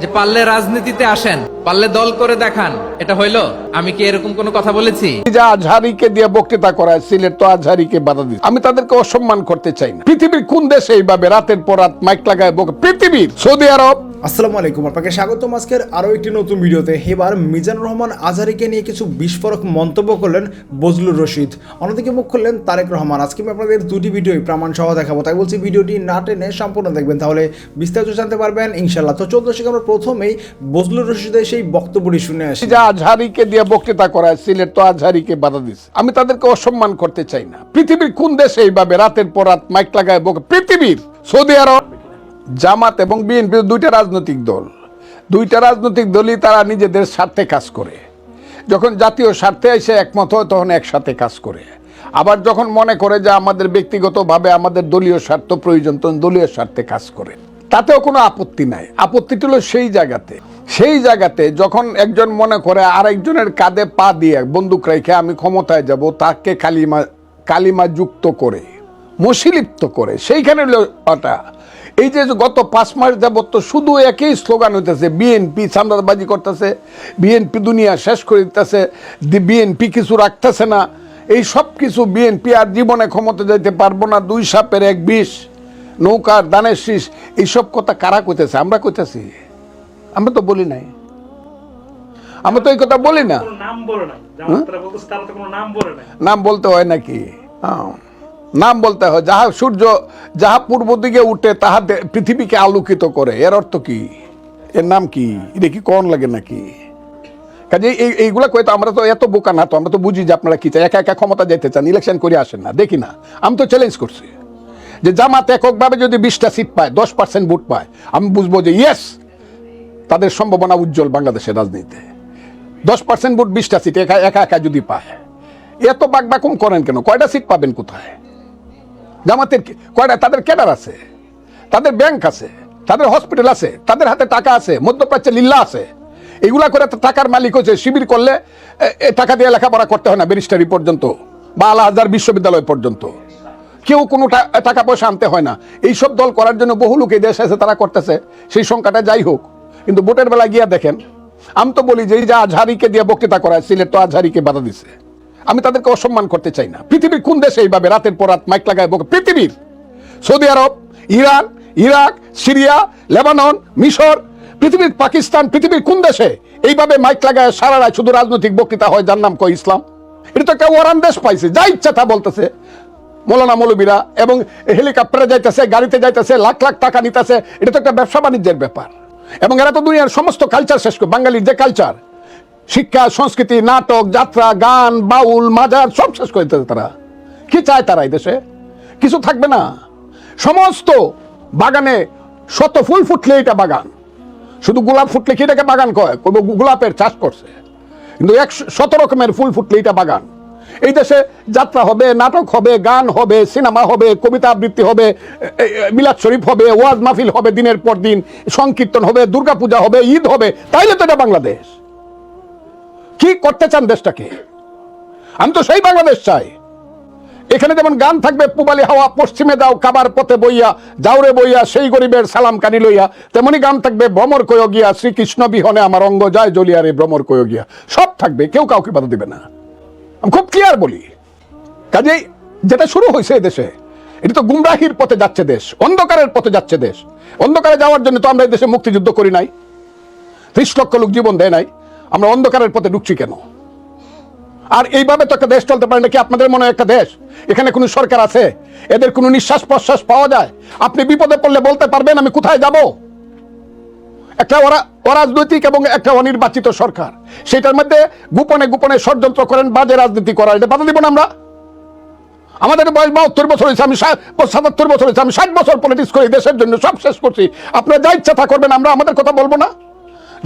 যে পারলে রাজনীতিতে আসেন, পারলে দল করে দেখান। এটা হইল? আমি কি এরকম কোনো কথা বলেছি? আজহারিকে দিয়ে বক্তৃতা করায়, সিলেট তো আজহারিকে বাধা দিচ্ছে। আমি তাদেরকে অসম্মান করতে চাই না। পৃথিবীর কোন দেশে এইভাবে রাতের পর রাত মাইক লাগায় পৃথিবীর সৌদি আরব আসসালামু আলাইকুম, আপনাকে স্বাগতম আজকের আরও একটি নতুন ভিডিওতে। এবার মিজানুর রহমান আজহারিকে নিয়ে কিছু বিস্ফোরক মন্তব্য করলেন বজলুর রশিদ। অন্যদিকে মুখ খুললেন তারেক রহমান। আজকে আমি আপনাদের দুটি ভিডিওই প্রমাণ সহ দেখাবো। তাই বলছি ভিডিওটি না টেনে সম্পূর্ণ দেখবেন, তাহলে বিস্তারিত জানতে পারবেন ইনশাল্লাহ তো চোদ্দ শিখে আমরা প্রথমেই বজলুর রশিদের সেই বক্তব্যটি শুনে আসি। যা আজহারিকে দিয়ে বক্তৃতা করায় সিলেট তো আজহারিকে বাধা দিচ্ছে আমি তাদেরকে অসম্মান করতে চাই না। পৃথিবীর কোন দেশে এইভাবে রাতের পর রাত মাইক লাগায় বকে পৃথিবীর সৌদি আরব জামাত এবং বিএনপি দুইটা রাজনৈতিক দল। দুইটা রাজনৈতিক দলই তারা নিজেদের স্বার্থে কাজ করে। যখন জাতীয় স্বার্থে এসে একমত হয়, তখন একসাথে কাজ করে। আবার যখন মনে করে যে আমাদের ব্যক্তিগতভাবে আমাদের দলীয় স্বার্থ প্রয়োজন, তখন দলীয় স্বার্থে কাজ করে। তাতেও কোনো আপত্তি নাই। আপত্তিটি হলো সেই জায়গাতে। সেই জায়গাতে যখন একজন মনে করে আরেকজনের কাঁধে পা দিয়ে বন্দুক রেখে আমি ক্ষমতায় যাব, তাকে কালিমা কালিমা যুক্ত করে মশিলিপ্ত করে সেইখানে ওটা এই যে গত পাঁচ মাস যাবত তো শুধু একই স্লোগান হইতেছে বিএনপি সামরাজবাজি করতেছে বিএনপি দুনিয়া শেষ করে দিতেছে বিএনপি কিছু রাখতেছে না এই সব কিছু বিএনপি আর জীবনে ক্ষমতা যাইতে পারব না দুই সাপের এক বিষ নৌকার দানের শীষ এইসব কথা কারা কইতেছে? আমরা কইতেছি। আমরা তো বলি নাই। আমরা তো এই কথা বলি না। নাই। নাম বলতে হয় নাকি? হ্যাঁ। নাম বলতে হয়, যাহা সূর্য, যাহা পূর্ব দিকে উঠে, তাহা পৃথিবীকে আলোকিত করে। এর অর্থ কি? এর নাম কি? এটা কি কন লাগে নাকি? কাজে এই এইগুলা কয়ে তো আমরা তো এত বোকা না তো, আমরা তো বুঝি যে আপনারা কি চাই। একা একা ক্ষমতা যেতে চান ইলেকশন করে আসেন না, দেখি না। আমি তো চ্যালেঞ্জ করছি যে জামাত এককভাবে যদি বিশটা সিট পায়, দশ পার্সেন্ট ভোট পায়, আমি বুঝব যে ইয়েস তাদের সম্ভাবনা উজ্জ্বল বাংলাদেশের রাজনীতিতে। দশ পার্সেন্ট ভোট বিশটা সিট একা একা একা যদি পায়, এত বাকবাকুম করেন কেন? কয়টা সিট পাবেন কোথায়? জামাতের কয়টা? তাদের ক্যাডার আছে, তাদের ব্যাংক আছে, তাদের হসপিটাল আছে, তাদের হাতে টাকা আছে মধ্যপ্রাচ্যে লিল্লা আছে। এগুলা করে টাকার মালিক হচ্ছে শিবির করলে টাকা দিয়ে লেখাপড়া করতে হয় না ব্যারিস্টারি পর্যন্ত বা আলা হাজার বিশ্ববিদ্যালয় পর্যন্ত। কেউ কোনো টাকা পয়সা আনতে হয় না। এইসব দল করার জন্য বহু লোক এই দেশে আছে তারা করতেছে, সেই সংখ্যাটা যাই হোক। কিন্তু ভোটের বেলা গিয়া দেখেন, আমি তো বলি যে এই যে আজহারিকে দিয়ে বক্তৃতা করায়, সিলেট তো আজহারিকে বাধা দিছে। আমি তাদেরকে অসম্মান করতে চাই না। পৃথিবীর কোন দেশে এইভাবে রাতের পর রাত মাইক লাগায় পৃথিবীর। Saudi Arab, Iran, Iraq, Syria, Lebanon, মিশর, পৃথিবীর পাকিস্তান, পৃথিবীর কোন দেশে এইভাবে মাইক লাগায় সারা রাত শুধু রাজনৈতিক বক্তৃতা হয়? যার নাম কয় ইসলাম। এটা তো একটা ওরান দেশ পাইছে, যা ইচ্ছা তা বলতেছে। মৌলানা মৌলবীরা এবং হেলিকপ্টারে যাইতেছে, গাড়িতে যাইতেছে, লাখ লাখ টাকা নিতেছে। এটা তো একটা ব্যবসা বাণিজ্যের ব্যাপার। এবং এরা তো দুনিয়ার সমস্ত কালচার শেষ করে বাঙালির যে কালচার শিক্ষা, সংস্কৃতি, নাটক, যাত্রা, গান, বাউল, মাজার, সব শেষ করে তারা। কি চায় তারা এই দেশে? কিছু থাকবে না। সমস্ত বাগানে শত ফুল ফুটলে এটা বাগান। শুধু গোলাপ ফুটলে কি এটাকে বাগান কয়? গোলাপের চাষ করছে। কিন্তু এক শত রকমের ফুল ফুটলে এটা বাগান। এই দেশে যাত্রা হবে, নাটক হবে, গান হবে, সিনেমা হবে, কবিতা আবৃত্তি হবে মিলাদ শরীফ হবে, ওয়াজ মাহফিল হবে দিনের পর দিন, সংকীর্তন হবে, দুর্গাপূজা হবে, ঈদ হবে, তাইলে তো এটা বাংলাদেশ। কি করতে চান দেশটাকে? আমি তো সেই বাংলাদেশ চাই। এখানে যেমন গান থাকবে, পুবালি হাওয়া, পশ্চিমে দাও কাবার পথে বইয়া, যাওরে বইয়া, সেই গরিবের সালাম কানি লইয়া, তেমনি গান থাকবে, ভ্রমর কয় গিয়া, শ্রীকৃষ্ণ বিহনে আমার অঙ্গ যায় জ্বলিয়া রে ভ্রমর কয় গিয়া। সব থাকবে, কেউ কাউকে বাধা দিবে না। আমি খুব ক্লিয়ার বলি। কাজেই যেটা শুরু হয়েছে দেশে, এটা তো গুমরাহির পথে যাচ্ছে দেশ, অন্ধকারের পথে যাচ্ছে দেশ। অন্ধকারে যাওয়ার জন্য তো আমরা এই দেশে মুক্তিযুদ্ধ করি নাই। ত্রিশ লক্ষ লোক জীবন দেয় নাই। আমরা অন্ধকারের পথে ঢুকছি কেন? আর এইভাবে তো একটা দেশ চলতে পারে নাকি? আপনাদের মনে একটা দেশ? এখানে কোনো সরকার আছে? এদের কোনো নিঃশ্বাস প্রশ্বাস পাওয়া যায়? আপনি বিপদে পড়লে বলতে পারবেন, আমি কোথায় যাব? একটা ওরা অরাজনৈতিক এবং একটা অনির্বাচিত সরকার। সেটার মধ্যে গোপনে গোপনে ষড়যন্ত্র করেন, বাজে রাজনীতি করার এটা বাধা দিব না আমরা? আমাদের বয়স বাহাত্তর বছর হয়েছে, আমি সাতাত্তর বছর হয়েছে, আমি ষাট বছর পলিটিক্স করি, দেশের জন্য সব শেষ করছি। আপনারা যা ইচ্ছা তা করবেন, আমরা আমাদের কথা বলব না?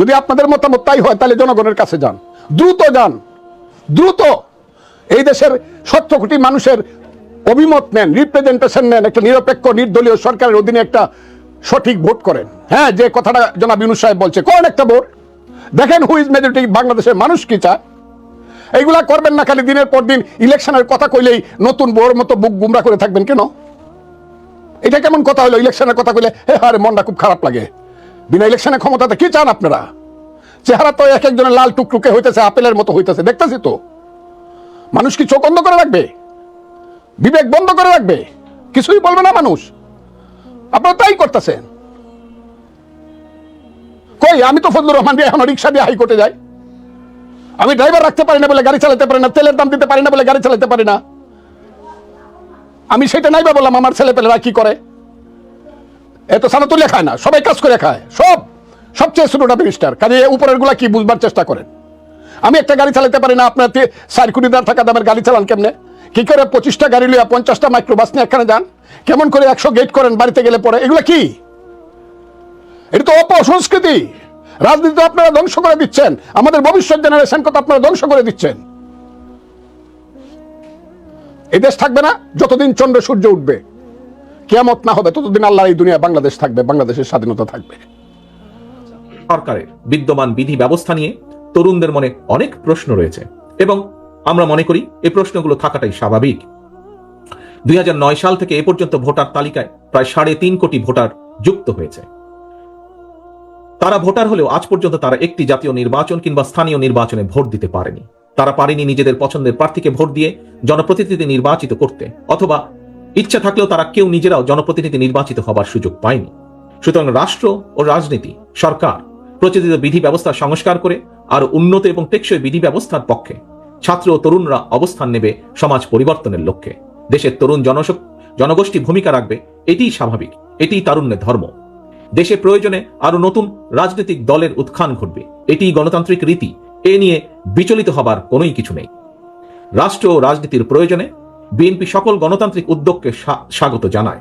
যদি আপনাদের মতামত তাই হয়, তাহলে জনগণের কাছে যান। দ্রুত যান। দ্রুত। এই দেশের সত্তর কোটি মানুষের অভিমত নেন রিপ্রেজেন্টেশন নেন, একটা নিরপেক্ষ, নির্দলীয় সরকারের অধীনে একটা সঠিক ভোট করেন। হ্যাঁ যে কথাটা জনাব ইউনুস সাহেব বলছে, করেন একটা ভোট। দেখেন হুইজ মেজরিটি বাংলাদেশের মানুষ কি চায়? এইগুলা করবেন না, খালি দিনের পর দিন ইলেকশনের কথা কইলেই নতুন বউর মতো বুক গুমরা করে থাকবেন কেন? এটা কেমন কথা হলো? ইলেকশনের কথা কইলে, হে আরে মনটা খুব খারাপ লাগে। বিনা ইলেকশনে ক্ষমতাতে কি চান আপনারা? চেহারা তো এক একজনের লাল টুকটুকে হইতেছে, আপেলের মতো হইতেছে, দেখতেছি তো। মানুষ কি চোখ বন্ধ করে রাখবে? বিবেক বন্ধ করে রাখবে? কিছুই বলবে না মানুষ। আপনারা তাই করতেছেন। কই, আমি তো ফজলুর রহমান দিয়ে এখন রিক্সা দিয়ে হাইকোর্টে যাই। আমি ড্রাইভার রাখতে পারি না বলে গাড়ি চালাতে পারি না, তেলের দাম দিতে পারি না বলে গাড়ি চালাতে পারি না। আমি সেটা নাইবা বললাম, আমার ছেলে পেলেরা কি করে? এত সানাতুল্লে খায় না, সবাই কাজ করে খায়। সব, সবচেয়ে ছোটটা মিনিস্টার কাজে উপরেরগুলা কি বুঝবার চেষ্টা করেন? আমি একটা গাড়ি চালাতে পারি না, আপনার তে- চার কোটি টাকা দামের গাড়ি চালান কেমনে? কি করে পঁচিশটা গাড়ি লইয়া পঞ্চাশটা মাইক্রোবাস নিয়ে এখানে যান? কেমন করে একশো গেট করেন বাড়িতে গেলে পরে? এগুলো কি? এটা তো অপসংস্কৃতি। রাজনীতি তো আপনারা ধ্বংস করে দিচ্ছেন। আমাদের ভবিষ্যৎ জেনারেশন তো আপনারা ধ্বংস করে দিচ্ছেন। এই দেশ থাকবে না, যতদিন চন্দ্র সূর্য উঠবে। কেয়ামত না হবে, ততদিন আল্লাহ এই দুনিয়া বাংলাদেশ থাকবে, বাংলাদেশের স্বাধীনতা থাকবে। সরকারের বিদ্যমান বিধি ব্যবস্থা নিয়ে তরুণদের মনে অনেক প্রশ্ন রয়েছে এবং আমরা মনে করি এই প্রশ্নগুলো থাকাটাই স্বাভাবিক। দুই সাল থেকে এ পর্যন্ত ভোটার তালিকায় প্রায় সাড়ে তিন কোটি ভোটার যুক্ত হয়েছে। তারা ভোটার হলেও আজ পর্যন্ত তারা একটি জাতীয় নির্বাচন কিংবা স্থানীয় নির্বাচনে ভোট দিতে পারেনি। তারা পারেনি নিজেদের পছন্দের প্রার্থীকে ভোট দিয়ে জনপ্রতিনিধি নির্বাচিত করতে অথবা ইচ্ছা থাকলেও তারা কেউ নিজেরাও জনপ্রতিনিধি নির্বাচিত হবার সুযোগ পায়নি। সুতরাং রাষ্ট্র ও রাজনীতি, সরকার, প্রচলিত বিধি ব্যবস্থা সংস্কার করে আর উন্নত এবং টেকসই বিধি ব্যবস্থার পক্ষে ছাত্র ও তরুণরা অবস্থান নেবে সমাজ পরিবর্তনের লক্ষ্যে। দেশের তরুণ জনগোষ্ঠী ভূমিকা রাখবে, এটিই স্বাভাবিক, এটিই তারুণ্যের ধর্ম। দেশে প্রয়োজনে আরও নতুন রাজনৈতিক দলের উত্থান ঘটবে, এটিই গণতান্ত্রিক রীতি, এ নিয়ে বিচলিত হবার কোনোই কিছু নেই। রাষ্ট্র ও রাজনীতির প্রয়োজনে বিএনপি সকল গণতান্ত্রিক উদ্যোগকে স্বা- স্বাগত জানায়।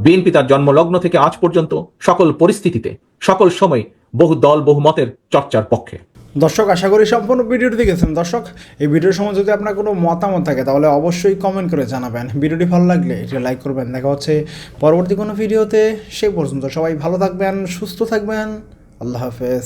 বিএনপি তার জন্মলগ্ন থেকে আজ পর্যন্ত সকল পরিস্থিতিতে, সকল সময় বহু দল, বহু মতের চর্চার পক্ষে। দর্শক, আশা করি সম্পূর্ণ ভিডিওটি দেখেছেন। দর্শক, এই ভিডিওর সময় যদি আপনার কোনো মতামত থাকে, তাহলে অবশ্যই কমেন্ট করে জানাবেন। ভিডিওটি ভালো লাগলে এটা লাইক করবেন। দেখা হচ্ছে পরবর্তী কোনো ভিডিওতে সেই পর্যন্ত সবাই ভালো থাকবেন, সুস্থ থাকবেন। আল্লাহ হাফেজ।